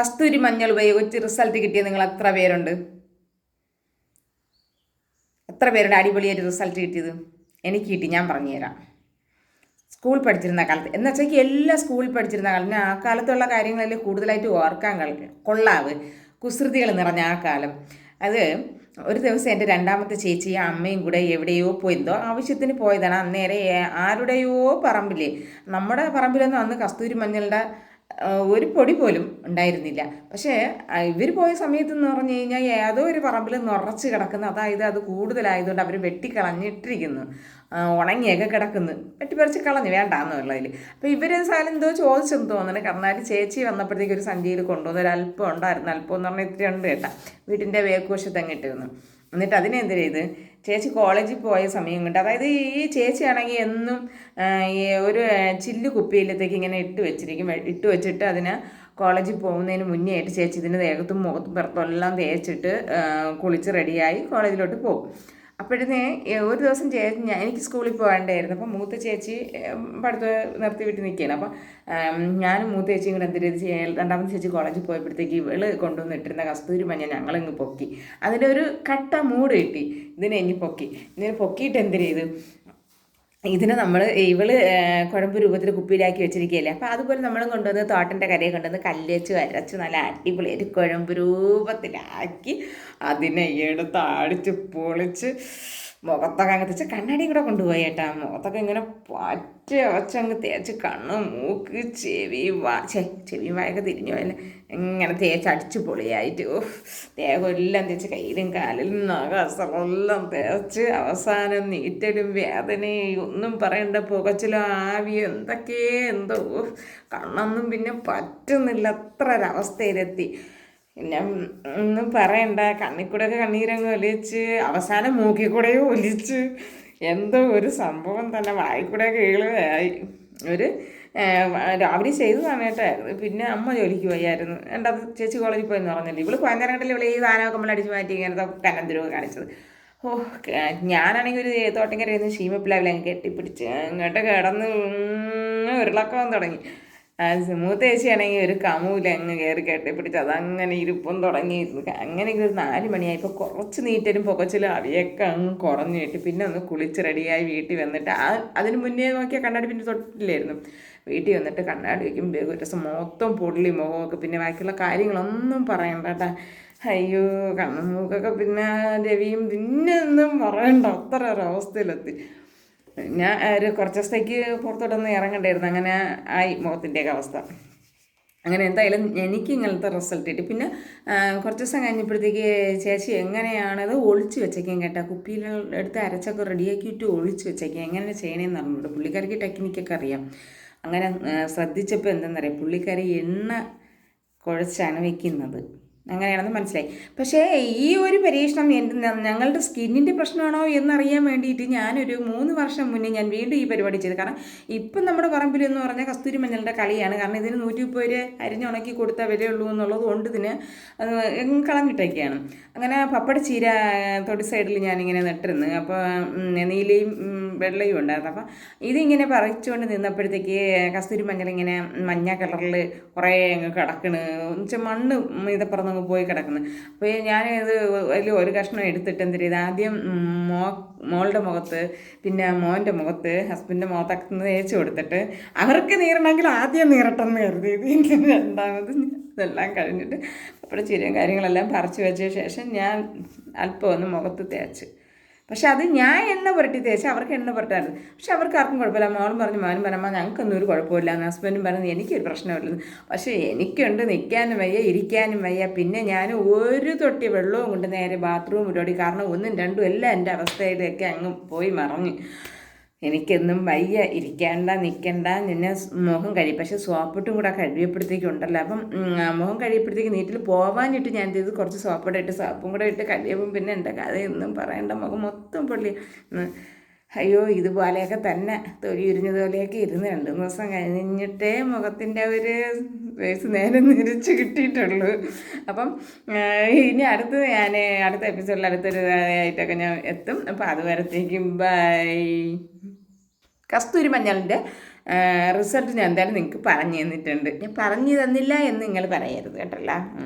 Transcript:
കസ്തൂരി മഞ്ഞൾ ഉപയോഗിച്ച് റിസൾട്ട് കിട്ടിയ നിങ്ങൾ എത്ര പേരുണ്ട്? എത്ര പേരുടെ അടിപൊളിയായിട്ട് റിസൾട്ട് കിട്ടിയത്? എനിക്ക് കിട്ടി ഞാൻ പറഞ്ഞുതരാം. സ്കൂൾ പഠിച്ചിരുന്ന കാലത്ത് എന്ന് വെച്ചാൽ എല്ലാ സ്കൂളിൽ പഠിച്ചിരുന്ന കാലത്ത് ആ കാലത്തുള്ള കാര്യങ്ങളിൽ കൂടുതലായിട്ട് ഓർക്കാൻ കള- കൊള്ളാവ് കുസൃതികൾ നിറഞ്ഞ ആ കാലം. അത് ഒരു ദിവസം എന്റെ രണ്ടാമത്തെ ചേച്ചിയും അമ്മയും കൂടെ എവിടെയോ പോയിന്തോ ആവശ്യത്തിന് പോയതാണ്. അന്നേരം ആരുടെയോ പറമ്പിൽ നമ്മുടെ പറമ്പിലൊന്നും അന്ന് കസ്തൂരി മഞ്ഞളുടെ ഒരു പൊടി പോലും ഉണ്ടായിരുന്നില്ല. പക്ഷേ ഇവർ പോയ സമയത്ത് എന്ന് പറഞ്ഞു കഴിഞ്ഞാൽ ഏതോ ഒരു പറമ്പിൽ നിറച്ച് കിടക്കുന്നു. അതായത് അത് കൂടുതലായതുകൊണ്ട് അവർ വെട്ടിക്കളഞ്ഞിട്ടിരിക്കുന്നു ഉണങ്ങിയൊക്കെ കിടക്കുന്നു. വെട്ടിപ്പറിച്ച് കളഞ്ഞു. വേണ്ടാന്നുള്ളതിൽ അപ്പോൾ ഇവർ സാധനം എന്തോ ചോദിച്ചെന്ന് തോന്നുന്നു. കർണാടി ചേച്ചി വന്നപ്പോഴത്തേക്ക് ഒരു സഞ്ചിയിൽ കൊണ്ടുവന്ന് ഒരു അല്പം ഉണ്ടായിരുന്നു. അല്പം എന്ന് പറഞ്ഞാൽ ഇത്തിരി ഉണ്ട് കേട്ടാ. വീട്ടിന്റെ വേക്കുവശത്ത് അങ്ങിട്ടിരുന്നു എന്നിട്ട് അതിനെന്ത് ചെയ്ത് ചേച്ചി കോളേജിൽ പോയ സമയം കൊണ്ട്. അതായത് ഈ ചേച്ചിയാണെങ്കിൽ എന്നും ഈ ഒരു ചില്ല് കുപ്പിയിലത്തേക്ക് ഇങ്ങനെ ഇട്ട് വെച്ചിരിക്കും. ഇട്ട് വെച്ചിട്ട് അതിനെ കോളേജിൽ പോകുന്നതിന് മുന്നേ ആയിട്ട് ചേച്ചി ഇതിന്റെ ദേഹത്തും മുഖത്തും പുറത്തും എല്ലാം തേച്ചിട്ട് കുളിച്ച് റെഡിയായി കോളേജിലോട്ട് പോകും. അപ്പോഴത്തേ ഒരു ദിവസം ചേച്ചി ഞാൻ എനിക്ക് സ്കൂളിൽ പോകേണ്ടായിരുന്നു. അപ്പം മൂത്ത ചേച്ചി പടുത്ത് നിർത്തി വിട്ട് നിൽക്കുകയാണ്. അപ്പം ഞാനും മൂത്ത ചേച്ചിയും കൂടെ എന്ത് ചെയ്ത്? ചെയ്യാൻ രണ്ടാമത്തെ ചേച്ചി കോളേജിൽ പോയപ്പോഴത്തേക്ക് ഇവൾ കൊണ്ടുവന്നിട്ടിരുന്ന കസ്തൂരി മഞ്ഞ ഞങ്ങളിങ്ങ് പൊക്കി. അതിന്റെ ഒരു കട്ട മൂട് കിട്ടി. ഇതിനെ ഇനി പൊക്കി. ഇതിനെ പൊക്കിയിട്ട് എന്ത് ചെയ്ത്? ഇതിനെ നമ്മൾ ഇവൾ കുഴമ്പ് രൂപത്തിൽ കുപ്പിയിലാക്കി വെച്ചിരിക്കുകയല്ലേ? അപ്പോൾ അതുപോലെ നമ്മൾ കൊണ്ടുവന്ന് തോട്ടന്റെ കരയെ കൊണ്ടുവന്ന് കല്ലേച്ച് വരച്ച് നല്ല അടിപൊളിയായിട്ട് കുഴമ്പ് രൂപത്തിലാക്കി അതിനെ എടുത്ത് അടിച്ച് പൊളിച്ച് മുഖത്തൊക്കെ അങ്ങ് തേച്ച് കണ്ണാടി കൂടെ കൊണ്ടുപോയി ഏട്ടാ. മുഖത്തൊക്കെ ഇങ്ങനെ പറ്റ വച്ചങ്ങ് തേച്ച് കണ്ണ് മൂക്ക് ചെവി വാ. ചേ ചെവി വായൊക്കെ തിരിഞ്ഞു പോയല്ലേ. ഇങ്ങനെ തേച്ച് അടിച്ച് പൊളിയായിട്ട്. ഓ ദേഹം എല്ലാം തേച്ച് കയ്യിലും കാലിലും നഖസറെല്ലാം തേച്ച് അവസാനം നീറ്റലും വേദനയും ഒന്നും പറയണ്ട പുകച്ചിലും ആവിയും എന്തൊക്കെ എന്തോ. കണ്ണൊന്നും പിന്നെ പറ്റുന്നില്ല. അത്ര ഒരവസ്ഥയിലെത്തി. പിന്നെ ഒന്നും പറയണ്ട കണ്ണിൽ ഒക്കെ കണ്ണീരങ്ങ് ഒലിച്ച് അവസാനം മൂക്കിൽ കൂടെയും ഒലിച്ച് എന്തോ ഒരു സംഭവം തന്നെ വായിക്കൂടെ കൂടെയൊക്കെ ഈളുകയായി ഒരു രാവിലെ ചെയ്തതാണ് കേട്ടോ പിന്നെ അമ്മ ജോലിക്ക് പോയായിരുന്നു അത് ചേച്ചി കോളേജിൽ പോയെന്ന് പറഞ്ഞില്ല ഇവൾ പതിനേരം നേരങ്ങളിൽ ഇവിടെ ഈ സാധനമൊക്കെ നമ്മൾ അടിച്ച് മാറ്റി ഇങ്ങനത്തെ കനന്തിരവ് കാണിച്ചത് ഓ ഞാനാണെങ്കിൽ ഒരു തോട്ടം കരയുന്ന ഷീമപ്പിലാവിലെ കെട്ടിപ്പിടിച്ച് അങ്ങോട്ട് കിടന്ന് ഉരുളക്കം തുടങ്ങി ആ മൂത്ത ചേച്ചിയാണെങ്കിൽ ഒരു കമൂല അങ്ങ് കയറി കെട്ടിപ്പിടിച്ച് അതങ്ങനെ ഇരുപ്പം തുടങ്ങിയിരുന്നു അങ്ങനെ ഒരു നാല് മണിയായപ്പോൾ കുറച്ച് നീറ്റലും പുകച്ചിലും അവിയൊക്കെ അങ്ങ് കുറഞ്ഞു കിട്ടി. പിന്നെ ഒന്ന് കുളിച്ച് റെഡിയായി വീട്ടിൽ വന്നിട്ട് ആ അതിന് മുന്നേ നോക്കിയാൽ കണ്ണാടി പിന്നെ തൊട്ടില്ലായിരുന്നു. വീട്ടിൽ വന്നിട്ട് കണ്ണാടി വയ്ക്കുമ്പോൾ ഒരു ദിവസം മൊത്തം പൊള്ളി മുഖമൊക്കെ പിന്നെ ബാക്കിയുള്ള കാര്യങ്ങളൊന്നും പറയണ്ട കേട്ടാ അയ്യോ കണ്ണും മൂക്കൊക്കെ പിന്നെ രവിയും പിന്നെ ഒന്നും പറയണ്ട. അത്ര ഒരവസ്ഥയിലെത്തി ഞാൻ ഒരു കുറച്ച് ദിവസത്തേക്ക് പുറത്തോട്ടൊന്ന് ഇറങ്ങണ്ടായിരുന്നു. അങ്ങനെ ആയി മുഖത്തിന്റെയൊക്കെ അവസ്ഥ. അങ്ങനെ എന്തായാലും എനിക്ക് ഇങ്ങനത്തെ റിസൾട്ട് കിട്ടി. പിന്നെ കുറച്ച് ദിവസം കഴിഞ്ഞപ്പോഴത്തേക്ക് ചേച്ചി എങ്ങനെയാണത് ഒളിച്ച് വെച്ചേക്കാൻ കേട്ടോ. കുപ്പിയിൽ എടുത്ത് അരച്ചൊക്കെ റെഡിയാക്കിയിട്ട് ഒളിച്ച് വെച്ചേക്കാം എങ്ങനെ ചെയ്യണമെന്ന് അറിഞ്ഞൂടെ. പുള്ളിക്കാരിക്ക് ടെക്നിക്കൊക്കെ അറിയാം. അങ്ങനെ ശ്രദ്ധിച്ചപ്പോൾ എന്തെന്നറിയാം? പുള്ളിക്കാരി എണ്ണ കുഴച്ചാണ് വെക്കുന്നത്. അങ്ങനെയാണെന്ന് മനസ്സിലായി. പക്ഷേ ഈ ഒരു പരീക്ഷണം എന്റെ ഞങ്ങളുടെ സ്കിന്നിന്റെ പ്രശ്നമാണോ എന്നറിയാൻ വേണ്ടിയിട്ട് ഞാനൊരു മൂന്ന് വർഷം മുന്നേ ഞാൻ വീണ്ടും ഈ പരിപാടി ചെയ്തു. കാരണം ഇപ്പം നമ്മുടെ പറമ്പിൽ എന്ന് പറഞ്ഞാൽ കസ്തൂരി മഞ്ഞളുടെ കളിയാണ്. കാരണം ഇതിന് നൂറ്റി മുപ്പത് രൂപ അരിഞ്ഞുണക്കി കൊടുത്ത വിലയുള്ളൂ എന്നുള്ളത് കൊണ്ട് ഇതിന് കളഞ്ഞിട്ടൊക്കെയാണ് അങ്ങനെ പപ്പട ചീര തൊടി സൈഡിൽ ഞാനിങ്ങനെ നട്ടിരുന്നു. അപ്പോൾ നീലയും വെള്ളയും ഉണ്ടായിരുന്നു. അപ്പം ഇതിങ്ങനെ പറിച്ചുകൊണ്ട് നിന്നപ്പോഴത്തേക്ക് കസ്തൂരി മഞ്ഞൾ ഇങ്ങനെ മഞ്ഞ കളറിൽ കുറേ കിടക്കണ്. എന്നുവെച്ചാൽ മണ്ണ് ഇതപ്പുറം അങ്ങ് പോയി കിടക്കുന്നത് അപ്പോൾ ഞാൻ ഇത് അതിൽ ഒരു കഷ്ണം എടുത്തിട്ട് എന്ത് ചെയ്ത് ആദ്യം മോ മോളുടെ മുഖത്ത് പിന്നെ മോന്റെ മുഖത്ത് ഹസ്ബൻഡിന്റെ മുഖത്തൊക്കെ തേച്ച് കൊടുത്തിട്ട് അവർക്ക് നീറണമെങ്കിൽ ആദ്യം നീറട്ടെന്ന് കരുതി. ഇത് രണ്ടാമത് ഇതെല്ലാം കഴിഞ്ഞിട്ട് അപ്പോൾ ചിരിയും കാര്യങ്ങളെല്ലാം പറിച്ചു വെച്ച ശേഷം ഞാൻ അല്പം ഒന്ന് മുഖത്ത് തേച്ച്. പക്ഷെ അത് ഞാൻ എണ്ണ പുരട്ടി തേച്ച് അവർക്ക് എണ്ണ പുരട്ടായിരുന്നു പക്ഷെ അവർക്ക് ആർക്കും കുഴപ്പമില്ല. മോളും പറഞ്ഞു മോനും പറഞ്ഞമ്മ ഞങ്ങൾക്കൊന്നും ഒരു കുഴപ്പമില്ല. എന്ന് ഹസ്ബൻഡും പറഞ്ഞു എനിക്കൊരു പ്രശ്നമില്ലെന്ന് പക്ഷേ എനിക്കുണ്ട് നിൽക്കാനും വയ്യ ഇരിക്കാനും വയ്യ. പിന്നെ ഞാൻ ഒരു തൊട്ടി വെള്ളവും കൊണ്ട് നേരെ ബാത്റൂമിലോടി. കാരണം ഒന്നും രണ്ടും എല്ലാം എന്റെ അവസ്ഥയിലേക്ക് അങ്ങ് പോയി മറഞ്ഞു. എനിക്കെന്നും വയ്യ ഇരിക്കേണ്ട നിൽക്കണ്ട നിന്നെ മുഖം കഴി പക്ഷെ സോപ്പിട്ടും കൂടെ കഴിയപ്പോഴത്തേക്കും ഉണ്ടല്ലോ അപ്പം മുഖം കഴിയപ്പോഴത്തേക്ക് നീറ്റിൽ പോവാനിട്ട് ഞാൻ ചെയ്ത് കുറച്ച് സോപ്പിടെ ഇട്ട് സോപ്പും കൂടെ ഇട്ട് കഴിയുമ്പം പിന്നെ എന്റെ കഥയൊന്നും പറയണ്ട മുഖം മൊത്തം പൊള്ളി. അയ്യോ ഇതുപോലെയൊക്കെ തന്നെ തൊലി ഉരിഞ്ഞതുപോലെയൊക്കെ ഇരുന്ന് രണ്ട് മൂന്ന് ദിവസം കഴിഞ്ഞിട്ടേ മുഖത്തിന്റെ ഒരു വയസ്സ് നേരെ നിരിച്ച് കിട്ടിയിട്ടുള്ളൂ. അപ്പം ഇനി അടുത്ത് ഞാൻ അടുത്ത എപ്പിസോഡിൽ അടുത്തൊരു ആയിട്ടൊക്കെ ഞാൻ എത്തും. അപ്പോൾ അതുവരത്തേക്കും ബൈ കസ്തൂരി മഞ്ഞളിന്റെ റിസൾട്ട് ഞാൻ എന്തായാലും നിങ്ങൾക്ക് പറഞ്ഞു തന്നിട്ടുണ്ട്. ഞാൻ പറഞ്ഞു തന്നില്ല എന്ന് നിങ്ങൾ പറയരുത് കേട്ടല്ല.